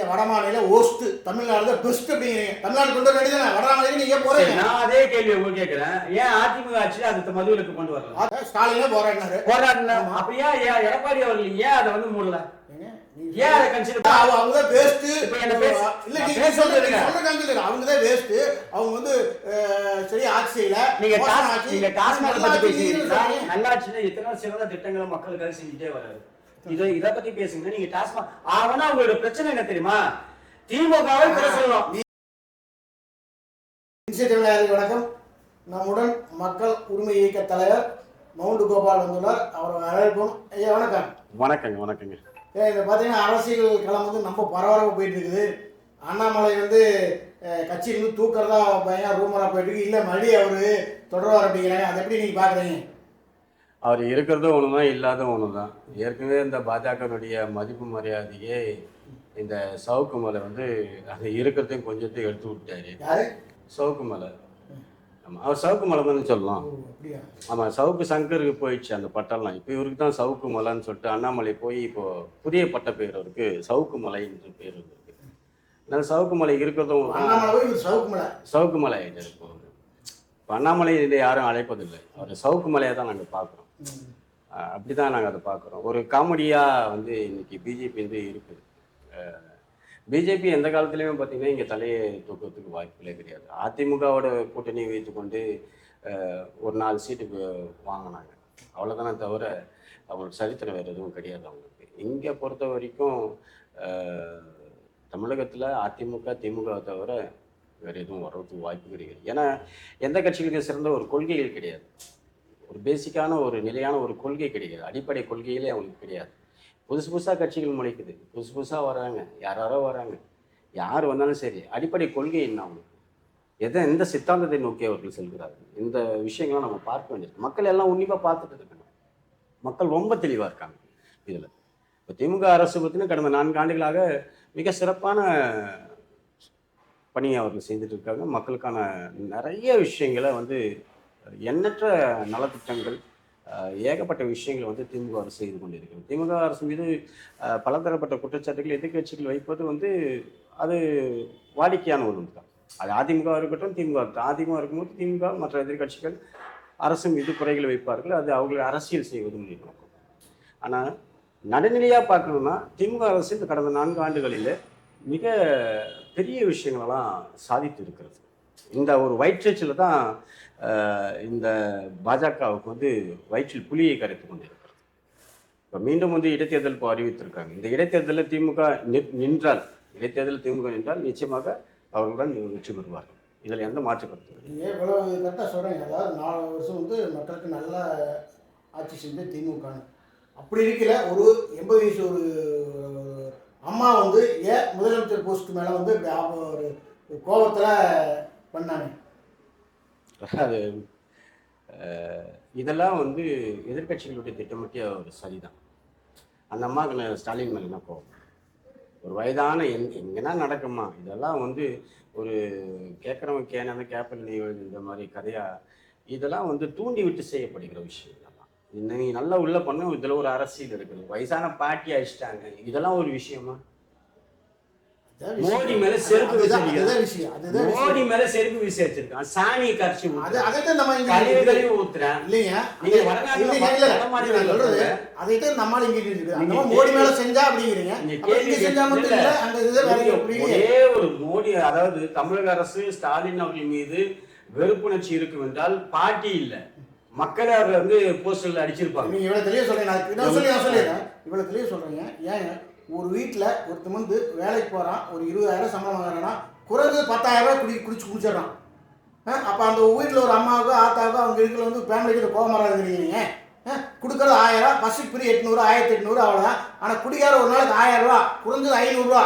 நீங்க வட மாநில ஓஸ்ட் தமிழ்நாடு தான் பெஸ்ட் அப்படிங்கிறீங்க. தமிழ்நாடு கொண்டு வர வேண்டியதானே வட மாநிலம் நான் அதே கேள்வி உங்களுக்கு கேட்கிறேன். ஏன் அதிமுக ஆட்சி அது மதுவிலக்கு கொண்டு வரல? ஸ்டாலினே போராடினாரு. போராடின. அப்படியா ஏன் எடப்பாடி அவர்கள் ஏன் அதை வந்து மூடல? ஏன் அதை கன்சிடர் அவங்க தான் வேஸ்ட் இல்ல நீங்க அவங்க தான் வேஸ்ட் அவங்க வந்து சரி ஆட்சி செய்யல. நீங்க. நீங்க டாஸ்மாக் பத்தி. நல்லாட்சியில எத்தனை சிறந்த திட்டங்களை மக்களுக்காக செஞ்சுட்டே வராரு. இதை இத பத்தி பேசுங்க. நீங்க டாஸ்மாக் ஆவனா உங்களோட பிரச்சனை என்ன தெரியுமா? திமுகவை குறை நேயர்களுக்கு வணக்கம். நம்முடன் மக்கள் உரிமை இயக்க தலைவர் மவுண்ட் கோபால் வந்துள்ளார். அவரை வரவேற்போம் ஐயா வணக்கம். வணக்கங்க வணக்கங்க. ஏன் இதை பார்த்தீங்கன்னா அரசியல் களம் வந்து ரொம்ப பரபரப்பாக போயிட்டு இருக்குது அண்ணாமலை வந்து கட்சியிலிருந்து தூக்கிறதா பயங்கர ரூமராக போயிட்டு இருக்கு இல்லை மறுபடியும் அவர் தொடர்வார் அப்படிங்கிறாங்க. அதை எப்படி நீங்கள் பார்க்குறீங்க அவர் இருக்கிறதும் ஒன்று தான் இல்லாத ஒன்று தான் ஏற்கனவே இந்த பாஜகனுடைய மதிப்பு மரியாதையே இந்த சவுக்கு மலை வந்து அது இருக்கிறதையும் கொஞ்சத்தையும் எடுத்து விட்டாரு. சவுக்கு மலை. ஆமாம் அவர் சவுக்கு மலை தான் சொல்லலாம். ஆமாம் சவுக்கு சங்கருக்கு போயிடுச்சு அந்த பட்டம்லாம். இப்போ இவருக்கு தான் சவுக்கு மலைன்னு சொல்லிட்டு அண்ணாமலை போய் இப்போ புதிய பட்ட பேர் அவருக்கு சவுக்கு மலை என்று பேர் வந்திருக்கு அதனால சவுக்கு மலை இருக்கிறதும் சவுக்கு மலை. ஆகிட்டார் இப்போ. இப்போ அண்ணாமலை இதை யாரும் அழைப்பதில்லை. அவர் சவுக்கு மலையை தான் நாங்கள் பார்க்குறோம். அப்படி தான் நாங்கள் அதை பார்க்குறோம். ஒரு காமெடியாக வந்து இன்னைக்கு பிஜேபி வந்து இருக்குது பிஜேபி எந்த காலத்துலேயுமே பார்த்தீங்கன்னா இங்கே தலையை தூக்கிறதுக்கு வாய்ப்புகளே கிடையாது. அதிமுகவோட கூட்டணி வைத்துக்கொண்டு கொண்டு ஒரு நாலு சீட்டுக்கு வாங்கினாங்க. அவ்வளோதானே தவிர அவங்களுக்கு சரித்திரம் வேறு எதுவும் கிடையாது அவங்களுக்கு. இங்கே பொறுத்த வரைக்கும் தமிழகத்தில் அதிமுக திமுக தவிர வேறு எதுவும் வர்றதுக்கு வாய்ப்பு கிடையாது. ஏன்னா எந்த கட்சிகளுக்கு சிறந்த ஒரு கொள்கைகள் கிடையாது. ஒரு பேசிக்கான ஒரு நிலையான ஒரு கொள்கை கிடையாது. அடிப்படை கொள்கைகளே அவங்களுக்கு கிடையாது. புதுசு புதுசாக கட்சிகள் முளைக்குது. புதுசு புதுசாக வராங்க. யாராரோ வராங்க. யார் வந்தாலும் சரி அடிப்படை கொள்கை என்ன அவங்களுக்கு? எதை எந்த சித்தாந்தத்தை நோக்கி அவர்கள் செல்கிறார்கள்? இந்த விஷயங்கள்லாம் நம்ம பார்க்க வேண்டியிருக்கு மக்கள் எல்லாம் உன்னிப்பாக பார்த்துட்டு இருக்கணும். மக்கள் ரொம்ப தெளிவாக இருக்காங்க இதில். இப்போ திமுக அரசு பற்றின கடந்த நான்கு ஆண்டுகளாக மிக சிறப்பான பணியை அவர்கள் செய்துட்டு இருக்காங்க. மக்களுக்கான நிறைய விஷயங்களை வந்து எண்ணற்ற நலத்திட்டங்கள் ஏகப்பட்ட விஷயங்களை வந்து திமுக அரசு செய்து கொண்டிருக்கிறது. திமுக அரசு மீது பலதரப்பட்ட குற்றச்சாட்டுகள் எதிர்க்கட்சிகள் வைப்பது வந்து அது வாடிக்கையான ஒன்று தான் அது அதிமுக இருக்கட்டும் திமுக இருக்கட்டும் அதிமுக இருக்கும்போது திமுக மற்ற எதிர்க்கட்சிகள் அரசு மீது குறைகளை வைப்பார்கள். அது அவர்களை அரசியல் செய்வது நோக்கம் ஆனால் நடுநிலையாக பார்க்கணும்னா திமுக அரசு இந்த கடந்த நான்கு ஆண்டுகளில் மிக பெரிய விஷயங்களெல்லாம் சாதித்து இருக்கிறது. இந்த ஒரு வயிற்றுச்சில் தான் இந்த பாஜகவுக்கு வந்து வயிற்றில் புலியை கரைத்து கொண்டிருக்கிறது. இப்போ மீண்டும் வந்து இடைத்தேர்தல் இப்போ அறிவித்திருக்காங்க. இந்த இடைத்தேர்தலில் திமுக நின்றால் இடைத்தேர்தலில் திமுக நின்றால் நிச்சயமாக அவர்களுடன் வெற்றி பெறுவார்கள். இதில் எந்த மாற்று கருத்து நீங்கள் இவ்வளவு கரெக்டாக சொல்கிறேன் அதாவது நாலு வருஷம் வந்து மக்களுக்கு நல்ல ஆட்சி செஞ்சு திமுக அப்படி இருக்கிற ஒரு எண்பது வயசு ஒரு அம்மா வந்து ஏன் முதலமைச்சர் போஸ்ட் மேலே வந்து ஒரு கோபத்தில் பண்ணாங்க அது இதெல்லாம் வந்து எதிர்க்கட்சிகளுடைய திட்டமிட்டிய ஒரு சரிதான். அந்த அம்மாவுக்கு ஸ்டாலின் மேலே என்ன கோவம் ஒரு வயதான எங் எங்கன்னா நடக்குமா? இதெல்லாம் வந்து ஒரு கேட்குறவங்க கேனது கேப்பல் நீ இந்த மாதிரி கதையாக இதெல்லாம் வந்து தூண்டி விட்டு செய்யப்படுகிற விஷயம் இதெல்லாம். இன்னும் நீ நல்லா உள்ளே பண்ண இதில் ஒரு அரசியல் இருக்குது. வயசான பாட்டி அடிச்சிட்டாங்க இதெல்லாம் ஒரு விஷயமா? மோடி மேல செருப்பு விஷயம். மோடி மேல செருப்பு வீசி வச்சிருக்கான் சாணியை கரைச்சி கழிவு கழிவு ஊத்துறேன். இல்லைங்க. நீங்க வடநாட்டுல. அதைத்தான் நம்மால இங்க மோடி மேல செஞ்சா அப்படிங்கிறீங்க. கேள்வி இங்க செஞ்சா மட்டும் இல்ல. இல்ல அந்த இதை வேற நீங்க எப்படி ஒரே ஒரு மோடி அதாவது தமிழக அரசு ஸ்டாலின் அவர்கள் மீது வெறுப்புணர்ச்சி இருக்கும் என்றால் பாட்டி இல்ல. மக்கள் வந்து போஸ்டர்ல அடிச்சிருப்பாங்க. நீங்க இவ்வளவு தெளிவா சொல்றீங்க. நான் சொல்லி நான் சொல்லிடுறேன். இவ்வளவு தெளிவா சொல்றீங்க. ஏங்க ஒரு வீட்டில் ஒருத்தன் வந்து வேலைக்கு போகிறான் ஒரு இருபதாயிரம் சம்பளம் வாங்குறான்னா குறைஞ்சது பத்தாயிரம் ரூபாய் குடி குடிச்சு குடிச்சிடறான் அப்போ அந்த வீட்டில் ஒரு அம்மாவுக்கோ ஆத்தாவுக்கோ அவங்க இருக்கிற வந்து ஃபேமிலிக்கு கோபம் வராதுங்கிறீங்க கொடுக்கறது ஆயிரம் பஸ்ஸுக்கு பிரி எட்நூறு ஆயிரத்தி எட்நூறு அவ்வளோதான் ஆனால் குடிக்கார ஒரு நாளைக்கு ஆயிரம் ரூபா குறைஞ்சது ஐநூறுரூவா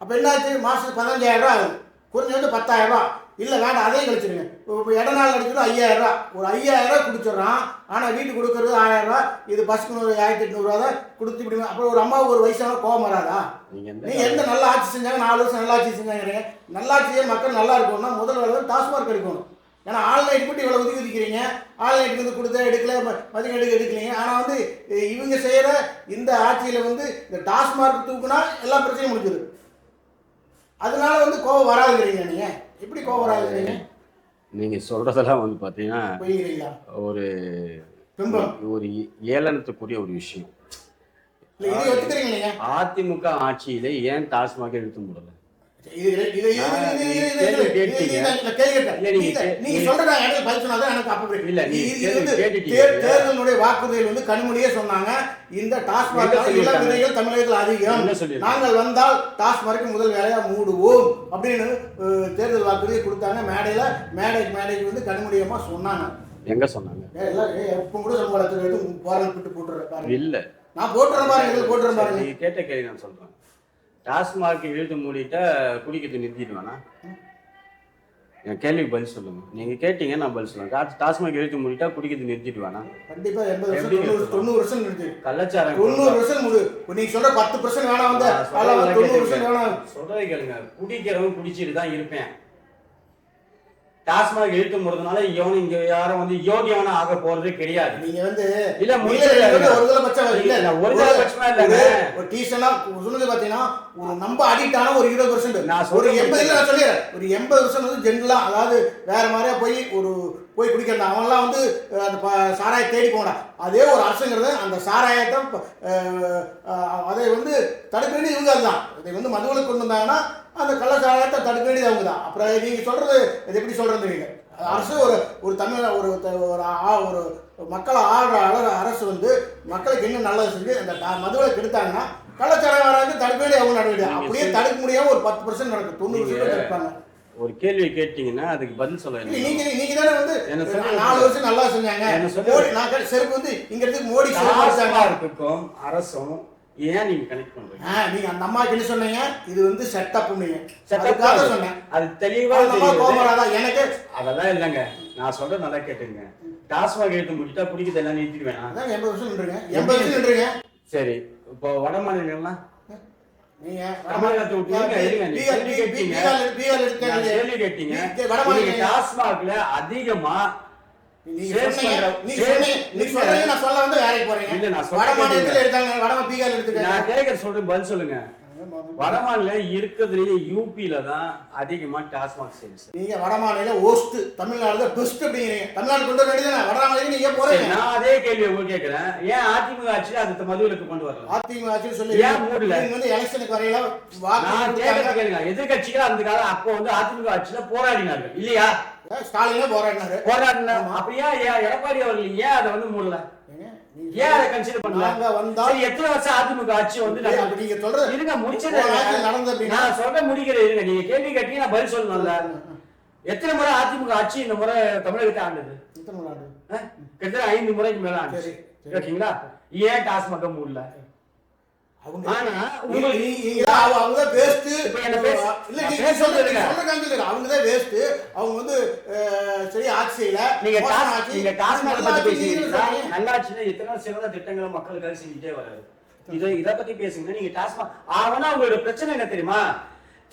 அப்போ என்னாச்சு? மாதத்துக்கு பதினஞ்சாயிரம் ரூபா ஆகுது. குறைஞ்சது பத்தாயிரம் ரூபா இல்லை வேண்டாம் அதையும் கழிச்சிருங்க. இப்போ இடநாள் அடிச்சது ஐயாயிரம் ரூபா. ஒரு ஐயாயிரம் ரூபா குடிச்சிடுறான். ஆனால் வீட்டுக்கு கொடுக்கறது ஆயிரம் ரூபா. இது பஸ்ஸுக்கு ஒரு ஆயிரத்தி எட்நூறுவா தான் கொடுத்து இப்படி அப்புறம் ஒரு அம்மாவுக்கு ஒரு வயசான கோவம் வராதா? நீங்க எந்த நல்ல ஆட்சி செஞ்சாங்க நாலு வருஷம் நல்லா ஆட்சி செஞ்சாங்க நல்லாட்சியே மக்கள் நல்லா இருக்கணும்னா முதல் வேலை டாஸ்மார்க் எடுக்கணும். ஏன்னா ஆன்லைன் மட்டும் இவ்வளோ ஒதுக்கி ஒதுக்கிறீங்க. ஆன்லைனுக்கு வந்து கொடுத்தா எடுக்கல மதியம் எடுக்க எடுக்கலீங்க. ஆனால் வந்து இவங்க செய்கிற இந்த ஆட்சியில் வந்து இந்த டாஸ்மார்க் தூக்குனா எல்லா பிரச்சனையும் முடிஞ்சிடும். அதனால வந்து கோவம் வராதுங்கிறீங்க நீங்க. எப்படி கோவம் வராதுங்கிறீங்க நீங்க சொல்றதெல்லாம் வந்து போய்கிறீங்களா ஒரு ஒரு ஏளனத்துக்குரிய ஒரு விஷயம். அதிமுக ஆட்சியிலே ஏன் டாஸ்மாக இழுத்து முடியல தேர்தலுடைய வாக்குறுதிகள் வந்து கண்மொழியே சொன்னாங்க. இந்த டாஸ்மாக்? விதைகள் தமிழகத்தில் அதிகம்? நாங்கள் வந்தால் டாஸ்மார்க்கு முதல் வேலையா மூடுவோம். அப்படின்னு தேர்தல் வாக்குறுதியை கொடுத்தாங்க. மேடையில மேடைக்கு மேடைக்கு வந்து கண்மொழியமா சொன்னாங்க. எங்க சொன்னாங்க? எப்ப கூட போராள் விட்டு போட்டுறேன் இல்ல. நான் போட்டுறேன் பாருங்க போட்டுறேன் பாருங்க. கேட்ட கேள்வி நான் சொல்றேன். டாஸ்மாக் இழுத்து மூடிட்டா குடிக்கிறது நிறுத்திடுவானா? என் கேள்விக்கு பதில் சொல்லுங்க. நீங்க கேட்டீங்க நான் பதில் சொல்லுவேன் டாஸ்மாக் இழுத்து மூடிட்டா குடிக்கிறது நிறுத்திடுவானா? கண்டிப்பா எண்பது வருஷம் தொண்ணூறு வருஷம் இருக்கு கள்ளச்சாரம் தொண்ணூறு வருஷம் முடி நீங்க சொல்ற பத்து பர்சன்ட் வேணாம் வந்து. தொண்ணூறு. வருஷம் வேணாம். சொல்றதை கேளுங்க. குடிக்கிறவன் குடிச்சிட்டு தான் இருப்பேன். டாஸ்மாக் இழுத்து போறதுனால இவன் இங்க யாரும் வந்து யோகியவனா ஆக போறது கிடையாது. நீங்க வந்து இல்ல முடியல இல்ல, இல்ல, ஒரு தடவை பட்சம் இல்ல ஒரு டீசனா சொன்னது பாத்தீங்கன்னா ஒரு நம்ம அடிக்ட் ஆன ஒரு இருபது பர்சன்ட் நான் ஒரு எண்பது இல்ல, நான் சொல்லிடுறேன். ஒரு எண்பது பர்சன்ட் வந்து ஜென்ரலா அதாவது வேற மாதிரியா போய் ஒரு போய் குடிக்கிறான் அவன்லாம் வந்து அந்த சாராயை தேடி போனான் அதே ஒரு அரசுங்கிறது அந்த சாராயத்தை அதை வந்து தடுக்க வேண்டியது இவங்க தான் இதை வந்து மதுவில் கொண்டு வந்தாங்கன்னா அந்த கள்ள சாராயத்தை தடுக்க வேண்டியது அவங்க தான் அப்புறம் நீங்க சொல்றது இது எப்படி சொல்றது நீங்க அரசு ஒரு ஒரு தமிழ் ஒரு ஒரு மக்களை ஆள்ற அளவு அரசு வந்து மக்களுக்கு என்ன நல்லது செஞ்சு அந்த ட- மதுவை கெடுத்தாங்கன்னா கள்ளச்சாராயம் வராது தடுக்க வேண்டிய அவங்க நடவடிக்கை அப்படியே. தடுக்க முடியாம ஒரு பத்து பர்சன்ட் நடக்கும் தொண்ணூறு பர்சன்ட் தடுப்பாங்க ஒரு கேள்வி கேட்டீங்கன்னா அதுக்கு பதில் சொல்ல. நீங்க நீங்க தானே வந்து. நாலு வருஷம் நல்லா செஞ்சாங்க. மோடி நான் செருப்பு வந்து இங்க இருந்து மோடி டாஸ்மார்க்குக்கும் அரசும் ஏன் நீங்க கனெக்ட் பண்றீங்க ஆ, நீங்க அந்த அம்மாக்கு என்ன சொன்னீங்க இது வந்து செட்டப் நீங்க தான். சொன்னேன் அது தெளிவா அம்மா வராதா எனக்கு அதெல்லாம் இல்லைங்க நான் சொல்றது நல்லா கேட்டுங்க டாஸ்மாக் எடுத்து முடிட்டா குடிக்கிறது எல்லாம் நிறுத்திடுவேன் அதான் எண்பது வருஷம் நின்றுங்க எண்பது வருஷம் நின்றுங்க சரி இப்போ வட மாநிலங்கள்லாம் நீங்க டாஸ்மாக்ல அதிகமா நான் சொல்ல வந்து வேலைக்கு சொல்ல வட மாநிலத்துல. எடுத்தாங்க வட பீகார் எடுத்துக்காங்க நான் கேட்கற சொல்றேன் பதில் சொல்லுங்க. வட மாநிலம் இருக்கிறதுலயே யூபியில தான் அதிகமா டாஸ்மாக் சேல்ஸ் நீங்க வட மாநில ஓஸ்ட் தமிழ்நாடு தான் பெஸ்ட் அப்படிங்கிறீங்க. தமிழ்நாடு கொண்டு வர மாநிலம் நீங்க போறீங்க? நான் அதே கேள்வி உங்களுக்கு கேட்கிறேன். ஏன் அதிமுக ஆட்சியில அந்த மதுவிலக்கு கொண்டு வரல? அதிமுக ஆட்சின்னு சொல்லி ஏன் மூடல? நீங்க வந்து எலெக்ஷனுக்கு வரையில நான். கேட்கறது கேளுங்க. எதிர்கட்சிகள் அந்த காலம் அப்போ வந்து அதிமுக ஆட்சியில போராடினார்கள். இல்லையா? ஸ்டாலினே போராடினாரு. போராடின அப்படியா ஏன் எடப்பாடி அவர்கள் ஏன் அதை வந்து மூடல? ஏன் அதை கன்சிடர் பண்ணல? நாங்க எத்தனை வருஷம் அதிமுக ஆட்சி வந்து நீங்க சொல்றது இருங்க முடிச்சது நடந்தது நான் சொல்ல முடிக்கிறேன் இருங்க. நீங்க கேள்வி கேட்டீங்க நான் பதில் சொல்லணும்ல எத்தனை முறை அதிமுக ஆட்சி இந்த முறை தமிழகத்தை ஆண்டது? கிட்டத்தட்ட ஐந்து முறைக்கு மேல சரி, ஓகேங்களா? ஏன் டாஸ்மாக மூடல? அவங்க ஆனா வேஸ்ட் இல்ல நீங்க. சொல்றது அவங்க தான் வேஸ்ட் அவங்க வந்து அஹ், சரி ஆட்சி செய்யல. நீங்க. நீங்க டாஸ்மாக் பத்தி சொல்றீங்க. நல்லாட்சியில எத்தனை சிறந்த திட்டங்களை மக்களுக்காக செஞ்சுட்டே வராது இதை இத பத்தி பேசுங்க. நீங்க டாஸ்மாக் ஆவனா உங்களோட பிரச்சனை என்ன தெரியுமா?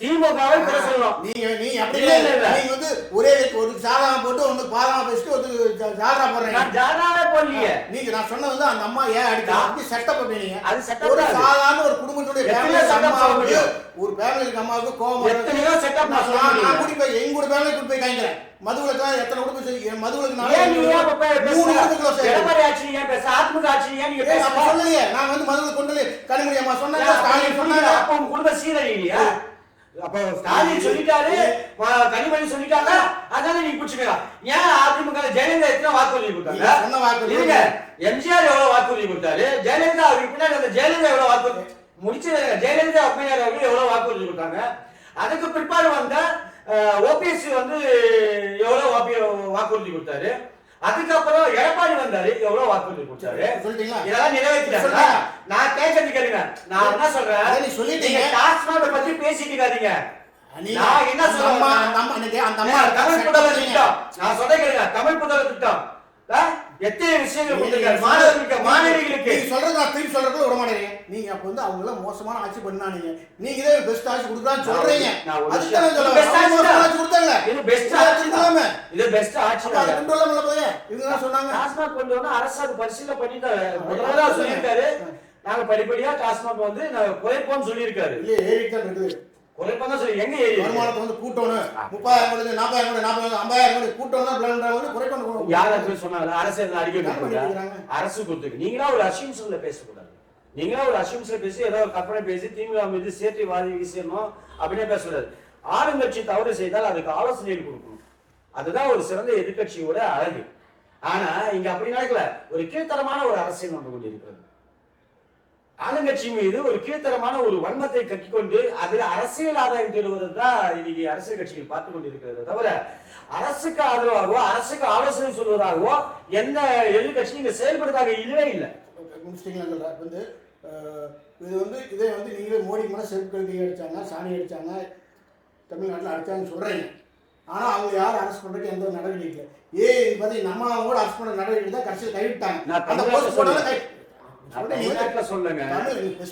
திமுகவை சொல்லணும். நீங்க நீங்க அப்படி இல்ல. நீங்க வந்து ஒரே ஒரு சாதகம் போட்டு ஒன்று பாதமா பேசிட்டு ஒரு ஜா- ஜாலரா போடுறீங்க நான் ஜாதாவே போடலையே. நீங்க நான் சொன்னது வந்து அந்த அம்மா ஏன் அடிக்கலாம் அப்படி செட்டப் அப்படினீங்க அது setup ஒரு. சாதாரண ஒரு குடும்பத்துடைய ஃபேமிலி அம்மாவுக்கு. ஒரு ஃபேமிலிக்கு அம்மாவுக்கு கோவம். எத்தனையோ setup நான் சொல்ல. கூட்டி போய் எங்க கூட ஃபேமிலி கூட்டி போய் காய்க்கிறேன் மதுவுக்கு எத்தனை குடும்பம் செஞ்சு- மதுவுக்கு மூணு சரி எடப்பாடி ஆட்சி ஏன் பேச? அதிமுக ஆட்சி ஏன் நீங்க சொல்லலையே. நான் வந்து மதுவுக்கு கொண்டு கனிமொழி அம்மா சொன்னாங்க ஸ்டாலின் சொன்னாங்க. அப்ப உங்க குடும்ப சீரழி இல்லையா அப்ப ஸ்டாலின் சொல்லிட்டாரு கனிமொழி சொல்லிட்டாங்க அதானே நீங்க பிடிச்சுக்கலாம் ஏன் அதிமுக ஜெயலலிதா எத்தனை வாக்குறுதி கொடுத்தாங்க? சொன்ன வாக்குறுதி எம்ஜிஆர் எவ்வளவு வாக்குறுதி கொடுத்தாரு? ஜெயலலிதா அவருக்கு பின்னாடி அந்த ஜெயலலிதா எவ்வளவு வாக்குறுதி முடிச்சது ஜெயலலிதா பின்னாடி அவர்கள் எவ்வளவு வாக்குறுதி கொடுத்தாங்க? அதுக்கு பிற்பாடு வந்த ஓபிஎஸ் வந்து எவ்வளவு வாக்கு- வாக்குறுதி கொடுத்தாரு? அதுக்கப்புறம் எடப்பாடி வந்தாரு. எவ்வளவு வாக்குறுதி கொடுத்தாரு? இதெல்லாம் நிறைவேற்றிட்டாங்க. நான் கேட்கறது கேளுங்க. நான் என்ன சொல்றேன்? சொல்லிட்டீங்க. டாஸ்மாக் பத்தி பேசிட்டு இருக்காதீங்க நான் என்ன நான் தமிழ் பண்ணீங்க. திட்டம். நான் சொல்ல கேளுங்க. தமிழ் புத்தக திட்டம்? எத்தனை விஷயங்கள் கொடுத்திருக்காரு மாணவர்களுக்கு மாணவிகளுக்கு. நீங்க சொல்றது நான் திருப்பி சொல்றதுல விட மாட்டேங்க நீங்க அப்ப வந்து அவங்க எல்லாம் மோசமான ஆட்சி பண்ணானீங்க நீங்க இதே பெஸ்ட் ஆட்சி கொடுக்கலாம்னு சொல்றீங்க. அவங்க ஆட்சி கொடுத்தாங்க இது பெஸ்ட் ஆட்சி. தான். இது பெஸ்ட் ஆட்சி அதை. கொண்டு வரலாம்ல போய் இவங்க சொன்னாங்க. டாஸ்மாக் கொண்டு வந்து அரசு அது பரிசீலனை பண்ணிட்டு முதல்ல சொல்லியிருக்காரு. நாங்க படிப்படியா டாஸ்மாக் வந்து நாங்க குறைப்போம்னு சொல்லியிருக்காரு. இல்லையே ஏறிட்டு இருக்குது. குறைப்போம் தான் சொல்லி எங்க? வருமானத்தை வந்து கூட்டணும். முப்பதாயிரம் கோடி நாற்பதாயிரம் கோடி ஐம்பதாயிரம் கோடி கூட்டணும் பிளான் வந்து குறைக்கணும் யாராச்சும் சொன்னாங்க? அரசு யார்? பண்ணிருக்காங்க? அரசு கொடுத்துருக்கு. நீங்களா ஒரு அசியூம்ஸ்ல பேசக்கூடாது. நீங்களா ஒரு அசியூம்ஸ்ல பேசி ஏதோ கற்பனை பேசி திமுக மீது சேற்றி வாதி வீசணும்? அப்படின்னே பேசக்கூடாது. ஆளுங்கட்சி தவறு செய்தால் அதுக்கு ஆலோசனைகள் கொடுக்கணும். அதுதான் ஒரு சிறந்த எதிர்க்கட்சியோட அழகு. ஆனா இங்க அப்படி நடக்கல. ஒரு கீழ்த்தரமான ஒரு அரசியல் நடந்து கொண்டிருக்கிறது. ஆளுங்கட்சி மீது ஒரு கீழ்த்தரமான ஒரு வன்மத்தை கட்டிக்கொண்டு அதில் அரசியல் ஆதாயம் தேடுவது தான் இன்னைக்கு அரசியல் கட்சிகள் பார்த்து கொண்டிருக்கிறது. தவிர அரசுக்கு ஆதரவாகவோ அரசுக்கு ஆலோசனை சொல்வதாகவோ எந்த எதிர்கட்சியும் இங்க செயல்படுறதாக இல்லவே இல்லை. வந்து இது வந்து இதே வந்து நீங்களே மோடி மேலே கல்வி அடிச்சாங்க சாணி அடிச்சாங்க தமிழ்நாட்டில் அடிச்சாங்கன்னு சொல்கிறீங்க ஆனால் அவங்க யாரும் அரெஸ்ட் பண்ணுறதுக்கு எந்த ஒரு நடவடிக்கை இல்லை. ஏ இது பார்த்து நம்ம கூட அரெஸ்ட் பண்ண நடவடிக்கை தான் கடைசியில் கைவிட்டாங்க. சொல்லுங்க.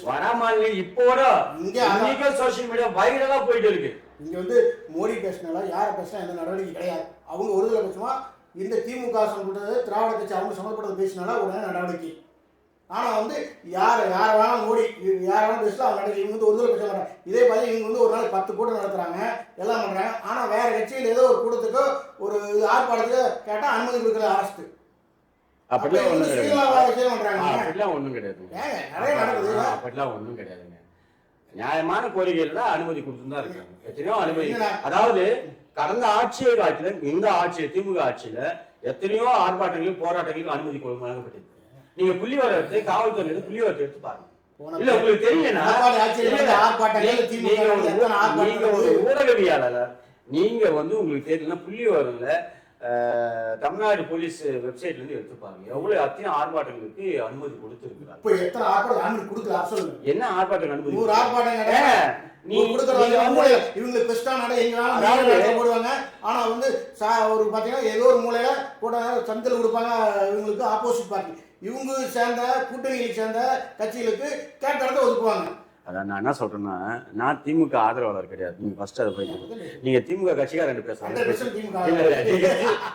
வடமாநில இப்போட இங்க சோசியல் மீடியா வைரலா போயிட்டு இருக்கு. இங்க வந்து மோடி பேசினாலும் யாரை பேசினா எந்த நடவடிக்கை கிடையாது. அவங்க ஒருதலை பட்சமா இந்த திமுக சொல்றது திராவிட கட்சி அவங்க சம்மந்தப்பட்டது பேசினாலும் உடனே நடவடிக்கை. ஆனா வந்து யார் யாரை வேணாலும் மோடி யாரை வேணாலும் பேசலாம் அவங்க நடவடிக்கை. இவங்க வந்து ஒருதலை பட்சம் பண்றாங்க இதே மாதிரி இவங்க வந்து ஒரு நாள் பத்து கூட்டம் நடத்துறாங்க எல்லாம் பண்றாங்க. ஆனா வேற கட்சியில் ஏதோ ஒரு கூட்டத்துக்கோ ஒரு ஆர்ப்பாட்டத்துக்கு கேட்டா அனுமதி கொடுக்கல அரசு. அப்படிலாம் கிடையாது. பண்றாங்க அப்படிலாம் ஒண்ணும் கிடையாது ஏங்க நிறைய நடக்குது. ஆ, அப்படிலாம் ஒண்ணும் கிடையாதுங்க. நியாயமான கோரிக்கைகள் தான் அனுமதி கொடுத்து தான் இருக்காங்க. எத்தனையோ அனுமதி? அதாவது கடந்த ஆட்சியை காலத்துல இந்த ஆட்சி திமுக ஆட்சியில எத்தனையோ ஆர்ப்பாட்டங்களும் போராட்டங்களும் அனுமதி கொடு- வழங்கப்பட்டிருக்கு. நீங்க புள்ளிவரம் எடுத்து காவல்துறை எடுத்து புள்ளிவரத்தை எடுத்து பாருங்க. இல்ல உங்களுக்கு தெரியலனா எடப்பாடி ஆட்சியில் இல்ல, வந்து ஆர்ப்பாட்டங்கள் நீ- திமுக நீங்க ஒரு? ஊடகவியாளர் நீங்க வந்து உங்களுக்கு தெரியலனா புள்ளிவரம்ல அஹ், தமிழ்நாடு போலீஸ் வெப்சைட்ல இருந்து எடுத்து பாருங்க எவ்வளவு அத்தனை ஆர்ப்பாட்டங்களுக்கு அனுமதி கொடுத்திருக்கிறாங்க இப்போ எத்தனை ஆர்ப்பாட்டம் அனுமதி கொடுக்கல? சொல்லுங்க. என்ன ஆர்ப்பாட்டம் அனுமதி நூறு ஆர்ப்பாட்டம் நீ நீ கொடுக்குற நீங்க வந்து மூலையில இவங்களுக்கு பெஸ்டா நட போடுவாங்க. ஆனா வந்து ஒரு பாத்தீங்கன்னா ஏதோ ஒரு மூலையில கூட சந்தில் கொடுப்பாங்க. இவங்களுக்கு ஆப்போசிட் பார்ட்டி இவங்க சேர்ந்த கூட்டணிகளுக்கு சேர்ந்த கட்சிகளுக்கு கேட்ட இடத்த ஒதுக்குவாங்க. அதான் நான் என்ன சொல்றேன்னா நான் திமுக ஆதரவாளர் கிடையாது. நீங்க ஃபர்ஸ்ட் அதை போய் நீங்க திமுக கட்சிக்கார ரெண்டு ஹண்ட்ரட் பேசுறாங்க. பெர்சன்ட் திமுக இல்ல இல்ல நீங்க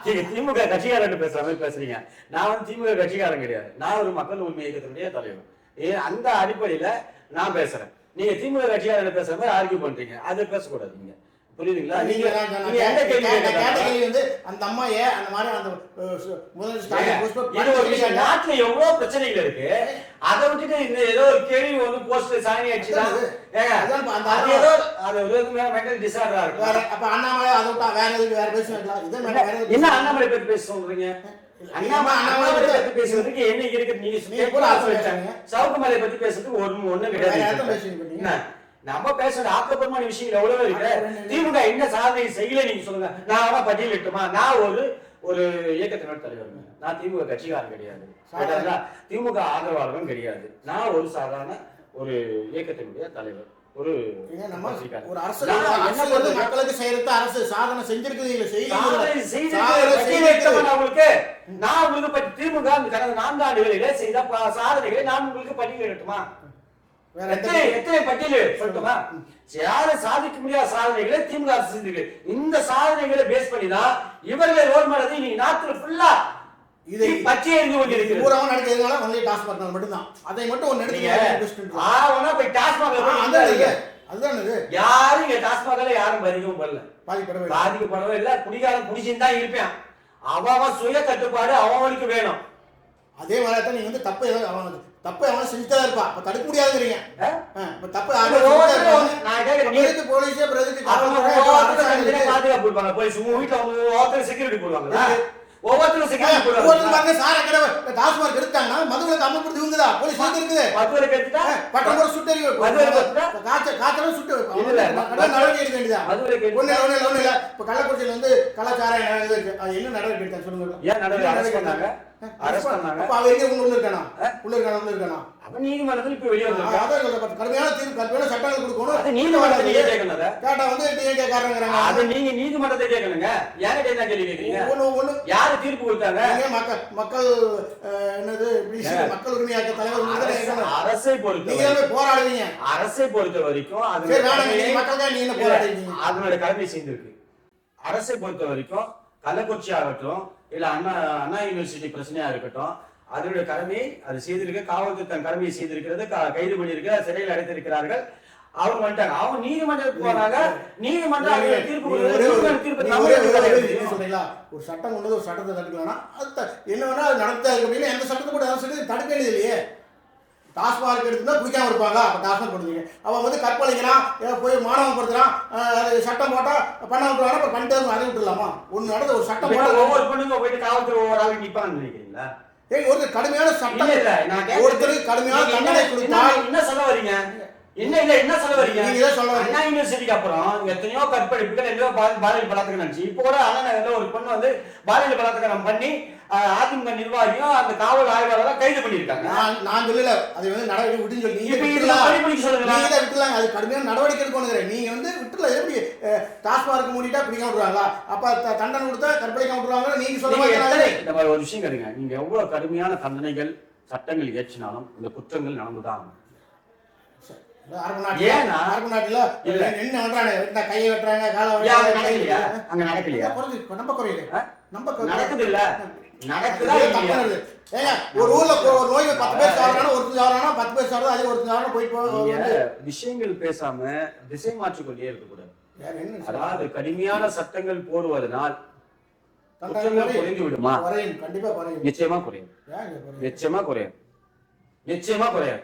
நீங்க திமுக கட்சிக்கார ரெண்டு பேசுற மாதிரி பேசுறீங்க. நான் வந்து திமுக கட்சிக்காரன் கிடையாது. நான் ஒரு மக்கள் உரிமை இயக்கத்தினுடைய தலைவர். ஏ அந்த அடிப்படையில நான் பேசுறேன். நீங்க திமுக கட்சிக்கார ரெண்டு பேசுற மாதிரி ஆர்கியூ பண்றீங்க. அது பேசக்கூடாது நீங்க. புரியுதுங்களா? நீங்க வந்து அந்த அம்மா ஏன் அந்த மாதிரி அந்த. நாட்டுல எவ்வளவு பிரச்சனைகள் இருக்கு? அதை விட்டுட்டு இந்த ஏதோ ஒரு கேள்வி வந்து போஸ்ட் சாணி அந்த அது ஏதோ அது மென்டல் டிசார்டரா இருக்கு அப்ப அண்ணாமலை அதை விட்டா வேற எதுக்கு வேற என்ன அண்ணாமலை பத்தி பேச சொல்றீங்க? அண்ணாமலை அண்ணாமலை பத்தி பேசுறதுக்கு என்ன இருக்கு? நீங்க வச்சாங்க. சவுக்குமலை பத்தி பேசுறதுக்கு ஒண்ணு யார்கிட்ட கிடையாது? நம்ம பேசுற ஆக்கப்பூர்வமான விஷயங்கள் எவ்வளவு இருக்கு. திமுக என்ன சாதனை செய்யல நீங்க சொல்லுங்க. நான் வேணா பட்டியலிட்டுமா நான் ஒரு ஒரு இயக்கத்தினர் தலைவருங்க நான் திமுக கட்சிக்காரன் கிடையாது? திமுக ஆதரவாளரும் கிடையாது. நான் ஒரு சாதாரண ஒரு இயக்கத்தினுடைய தலைவர். ஒரு. ஒரு அரசு? மக்களுக்கு செய்யறது அரசு. சாதனை செஞ்சிருக்குது பட்டியலிட்டமா செய்திருக்கு. நான் உங்களுக்கு. நான் உங்களுக்கு பத்தி திமுக கடந்த நான்கு ஆண்டுகளிலே செய்த சாதனைகளை நான் உங்களுக்கு எந்த எத்தனை எத்தனை பட்டியல்? சொல்லட்டுமா? யாரும் சாதிக்க முடியாத சாதனைகளை திமுக அரசு செஞ்சிருக்கு இந்த சாதனைகளை பேஸ் பண்ணி தான் இவர்களை ரோல் மாடல் இன்னைக்கு நாட்டுல ஃபுல்லா இதை பச்சை எறிந்து கொண்டிருக்கிறது. பூராவும் நடக்கிறதுனால ஒன்லி டாஸ்மாக் மட்டும்தான். அதை மட்டும் ஒன்னு நீங்க எடுத்து ஆவனா போய் நிக்காதீங்க. அதுதான் இது. யாரும் இங்க டாஸ்மாக்ல யாரும் பதிக்கவும் பண்ணல இல்லை. பாதிக்கப்படவே இல்ல. குடிகாரன் குடிச்சுன்னு தான் இருப்பான் அவன் சுய கட்டுப்பாடு அவனுக்கு வேணும். அதே மாதிரி தான் நீங்க வந்து தப்பு ஏதாவது அவன் தப்பு அவன் செஞ்சுட்டு தான் இருப்பான் அப்ப தடுக்க முடியாதுங்கிறீங்க. இப்ப தப்பு நீ- எதுக்கு போலீஸ் இருக்கு? பாதுகாப்பு கொடுப்பாங்க போலீஸ் உங்க வீட்டுல அவங்க ஒவ்வொருத்தரும் செக்யூரிட்டி போடுவாங்களா ஒவ்வொருத்தரும் செக்யூரிட்டி ஒவ்வொருத்தரும் போடுவாங்க. பாருங்க சார டாஸ்மாக் எடுத்தாங்கன்னா அமல்படுத்தி இவங்கதான் போலீஸ் வந்து இருக்குது பட்டம் போட பத்திரா? காய்ச்சல் காய்ச்சலும் சுட்டு இல்ல, கடை நடவடிக்கை எடுக்க ஒண்ணு ஒண்ணு ஒண்ணு இல்ல. இப்ப கள்ளக்குறிச்சியில வந்து கலாச்சாரம் என்ன இது இருக்கு. அது என்ன நடவடிக்கை எடுத்தாங்க சொல்லுங்க. ஏன் நடவடிக்கை பண்ணாங்க அரஸ்ட் பண்ணாங்க. அப்ப அவ எங்க உள்ள இருக்கானா? உள்ள இருக்கானா உள்ள இருக்கானா? அப்ப நீதிமன்றத்துல இப்ப வெளியே வந்திருக்கா அதான் சொல்றேன், பத்து கடுமையான தீர்ப்பு கடுமையான சட்டங்கள் கொடுக்கணும். அது நீதிமன்றத்தை நீங்க கேட்கணும் அதை. கேட்டா வந்து டிஎன்கே காரங்கிறாங்க அது நீங்க நீதிமன்றத்தை கேட்கணுங்க. என்கிட்ட என்ன கேள்வி கேக்குறீங்க ஒண்ணு ஒண்ணு யாரு தீர்ப்பு கொடுத்தாங்க? நீங்க மக்கள் மக்கள் என்னது மக்கள் உரிமையாக்க தலைவர் அரசு- பொறுத்த நீங்க போராடுவீங்க. அரசை பொறுத்த வரைக்கும் சரி மக்கள் தான் நீங்க என்ன போராடுறீங்க? அதனுடைய கடமை செய்திருக்கு. அரசை பொறுத்த வரைக்கும் கள்ளக்குறிச்சி ஆகட்டும் இல்ல அண்ணா அண்ணா யூனிவர்சிட்டி பிரச்சனையா இருக்கட்டும் அதனுடைய கடமையை அது செய்திருக்க காவல்துறை தன் கடமையை செய்திருக்கிறது கைது பண்ணியிருக்க சிறையில் அடைத்திருக்கிறார்கள். அவங்க வந்துட்டாங்க. அவங்க நீதிமன்றத்துக்கு போறாங்க நீதிமன்றம் தீர்ப்பு தீர்ப்பு சொல்றீங்களா ஒரு சட்டம் கொண்டு ஒரு சட்டத்தை தடுக்கலன்னா அது என்ன வேணா அது நடத்தா அப்படின்னா எந்த சட்டத்தை கூட சொல்லி தடுக்க இல்லையே டாஸ்மார்க் எடுத்துனா குடிக்காம இருப்பாங்க. அப்போ டாஸ்மார்க் பண்ணுவீங்க அவன் வந்து கற்பழிக்கிறான் போய் மாணவன் படுத்துறான் அது சட்டம் போட்டா பண்ண விட்டுறாங்க அப்புறம் பண்ணிட்டு அதை விட்டுலாமா ஒன்று நடந்த ஒரு சட்டம் இப்ப போட்டா ஒவ்வொரு பொண்ணுங்க போயிட்டு காவல்துறை ஒவ்வொரு ஆளுக்கு நிப்பாங்கன்னு நினைக்கிறீங்களா? ஏங்க ஒரு கடுமையான சட்டம் இல்ல நான் கேக்குறது- ஒருத்தருக்கு கடுமையான தண்டனை என்ன- என்ன சொல்ல வரீங்க? என்ன இல்ல என்ன சொல்ல வரீங்க? நீங்க சொல்ல வரீங்க. அண்ணா யூனிவர்சிட்டிக்கு அப்புறம் எத்தனையோ கற்பழிப்புகள் பால்- பாலியல் பலாத்காரம் நடந்துச்சு. இப்போ கூட அண்ணா நகர்ல ஒரு பொண்ணு வந்து பாலியல் பலாத்காரம் பண்ணி அதிமுக நிர்வாகியும் அந்த காவல் ஆய்வாளரும் கைது பண்ணியிருக்காங்க. நான் சொல்லல. அதை வந்து நடவடிக்கை விட்டுன்னு சொல்லி நீங்க விட்டுலாம் விட்டுலாங்க அது கடுமையான நடவடிக்கை எடுக்கணுங்கிறேன். நீங்க வந்து விட்டுல எப்படி டாஸ்மார்க் மூடிட்டா பிடிக்காம விட்டுருவாங்களா அப்ப தண்டனை கொடுத்தா கற்பழிக்காம விட்டுருவாங்க நீங்க சொல்ல மாதிரி இந்த மாதிரி ஒரு விஷயம் கேளுங்க. நீங்க எவ்வளவு கடுமையான தண்டனைகள் சட்டங்கள் இயற்றினாலும் இந்த குற்றங்கள் நடந்துதான் ஏன்னா-. என்ன பண்றாங்க கையை வெட்டுறாங்க காலை அங்க நடக்கலையா? நம்ம குறையுது? நம்ம. நடக்குது இல்ல நடக்குதா ஒரு ஊர்ல ஒரு ஒரு நோய் பத்து பேர் ஒருத்தர் சாப்பிடறானா பத்து பேர் சாப்பிடா அதே ஒருத்தர் சாப்பிடா போய் போ- நீங்க வந்து விஷயங்கள் பேசாம திசை மாற்றிக்கொண்டே இருக்கக்கூடாது. அதாவது கடுமையான சட்டங்கள் போடுவதனால். குறைந்து விடுமா? குறையும் கண்டிப்பா குறையும். நிச்சயமா குறையும். நிச்சயமா குறையும். நிச்சயமா குறையும்.